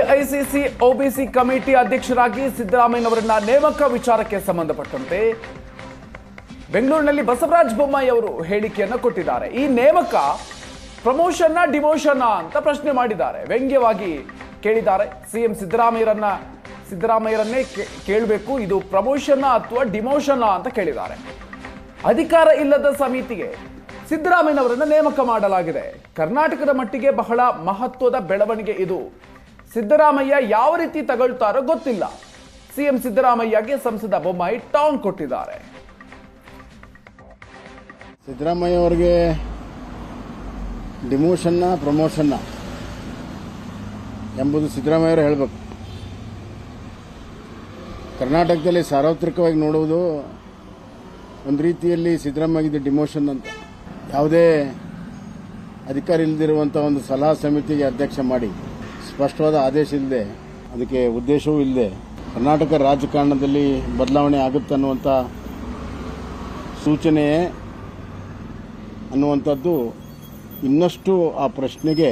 AICC, OBC committee ಅಧ್ಯಕ್ಷರಾಗಿ ಸಿದ್ದರಾಮಯ್ಯನವರನ್ನ ನೇಮಕ ವಿಚಾರಕ್ಕೆ ಸಂಬಂಧಪಟ್ಟಂತೆ ಬೆಂಗಳೂರಿನಲ್ಲಿ ಬಸವರಾಜ ಬೊಮ್ಮಾಯಿ ಅವರು ಹೇಳಿಕೆಯನ್ನು ಕೊಟ್ಟಿದ್ದಾರೆ. ಈ ನೇಮಕ ಪ್ರಮೋಷನ್ನ ಡಿಮೋಷನ್ ಅಂತ ಪ್ರಶ್ನೆ ಮಾಡಿದ್ದಾರೆ. ವ್ಯಂಗ್ಯವಾಗಿ ಕೇಳಿದ್ದಾರೆ. ಸಿಎಂ ಸಿದ್ದರಾಮಯ್ಯರನ್ನ, ಸಿದ್ದರಾಮಯ್ಯರನ್ನೇ ಕೇಳಬೇಕು. ಇದು ಪ್ರಮೋಷನ್ನ ಅಥವಾ ಡಿಮೋಷನ್ನ ಅಂತ ಕೇಳಿದ್ದಾರೆ. ಅಧಿಕಾರ ಇಲ್ಲದ ಸಮಿತಿಗೆ ಸಿದ್ದರಾಮಯ್ಯನವರನ್ನ ನೇಮಕ ಮಾಡಲಾಗಿದೆ. ಕರ್ನಾಟಕದ ಮಟ್ಟಿಗೆ ಬಹಳ ಮಹತ್ವದ ಬೆಳವಣಿಗೆ ಇದು. ಸಿದ್ದರಾಮಯ್ಯ ಯಾವ ರೀತಿ ತಗೊಳ್ತಾರೋ ಗೊತ್ತಿಲ್ಲ. ಸಿಎಂ ಸಿದ್ದರಾಮಯ್ಯಗೆ ಸಂಸದ ಬೊಮ್ಮಾಯಿ ಟಾಂಗ್ ಕೊಟ್ಟಿದ್ದಾರೆ. ಸಿದ್ದರಾಮಯ್ಯ ಅವರಿಗೆ ಡಿಮೋಷನ್ನ, ಪ್ರಮೋಷನ್ನ ಎಂಬುದು ಸಿದ್ದರಾಮಯ್ಯ ಹೇಳಬೇಕು. ಕರ್ನಾಟಕದಲ್ಲಿ ಸಾರ್ವತ್ರಿಕವಾಗಿ ನೋಡುವುದು ಒಂದು ರೀತಿಯಲ್ಲಿ ಸಿದ್ದರಾಮಯ್ಯ ಡಿಮೋಷನ್ ಅಂತ. ಯಾವುದೇ ಅಧಿಕಾರ ಇಲ್ಲದಿರುವಂಥ ಒಂದು ಸಲಹಾ ಸಮಿತಿಗೆ ಅಧ್ಯಕ್ಷ ಮಾಡಿ ಸ್ಪಷ್ಟವಾದ ಆದೇಶ ಇಲ್ಲದೆ, ಅದಕ್ಕೆ ಉದ್ದೇಶವೂ ಇಲ್ಲದೆ ಕರ್ನಾಟಕ ರಾಜಕಾರಣದಲ್ಲಿ ಬದಲಾವಣೆ ಆಗುತ್ತೆ ಅನ್ನುವಂಥ ಸೂಚನೆ ಅನ್ನುವಂಥದ್ದು ಇನ್ನಷ್ಟು ಆ ಪ್ರಶ್ನೆಗೆ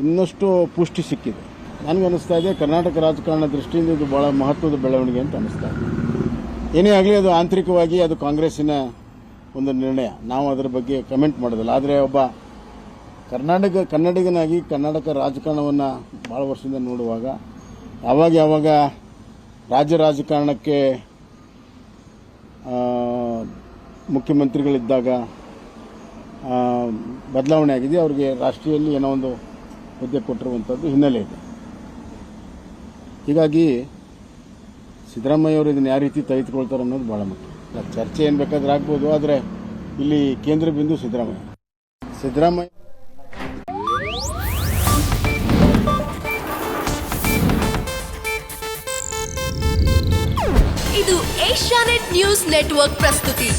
ಇನ್ನಷ್ಟು ಪುಷ್ಟಿ ಸಿಕ್ಕಿದೆ. ನನಗೆ ಅನಿಸ್ತಾ ಇದೆ, ಕರ್ನಾಟಕ ರಾಜಕಾರಣ ದೃಷ್ಟಿಯಿಂದ ಇದು ಭಾಳ ಮಹತ್ವದ ಬೆಳವಣಿಗೆ ಅಂತ ಅನ್ನಿಸ್ತಾ ಇದೆ. ಏನೇ ಆಗಲಿ ಅದು ಆಂತರಿಕವಾಗಿ ಅದು ಕಾಂಗ್ರೆಸ್ಸಿನ ಒಂದು ನಿರ್ಣಯ. ನಾವು ಅದರ ಬಗ್ಗೆ ಕಮೆಂಟ್ ಮಾಡೋದಿಲ್ಲ. ಆದರೆ ಒಬ್ಬ ಕರ್ನಾಟಕ, ಕನ್ನಡಿಗನಾಗಿ ಕರ್ನಾಟಕ ರಾಜಕಾರಣವನ್ನು ಭಾಳ ವರ್ಷದಿಂದ ನೋಡುವಾಗ ಯಾವಾಗ ಯಾವಾಗ ರಾಜ್ಯ ರಾಜಕಾರಣಕ್ಕೆ ಮುಖ್ಯಮಂತ್ರಿಗಳಿದ್ದಾಗ ಬದಲಾವಣೆ ಆಗಿದೆ. ಅವರಿಗೆ ರಾಷ್ಟ್ರೀಯಲ್ಲಿ ಏನೋ ಒಂದು ಹುದ್ದೆ ಕೊಟ್ಟಿರುವಂಥದ್ದು ಹಿನ್ನೆಲೆ ಇದೆ. ಹೀಗಾಗಿ ಸಿದ್ದರಾಮಯ್ಯ ಅವರು ಇದನ್ನು ಯಾವ ರೀತಿ ತೆಗೆದುಕೊಳ್ತಾರೆ ಅನ್ನೋದು ಭಾಳ ಮುಖ್ಯ. ಚರ್ಚೆ ಏನು ಬೇಕಾದ್ರೆ ಆಗ್ಬೋದು, ಆದರೆ ಇಲ್ಲಿ ಕೇಂದ್ರ ಬಿಂದು ಸಿದ್ದರಾಮಯ್ಯ. ಸಿದ್ದರಾಮಯ್ಯ ಇದು ಏಷ್ಯಾನೆಟ್ ನ್ಯೂಸ್ ನೆಟ್ವರ್ಕ್ ಪ್ರಸ್ತುತಿ.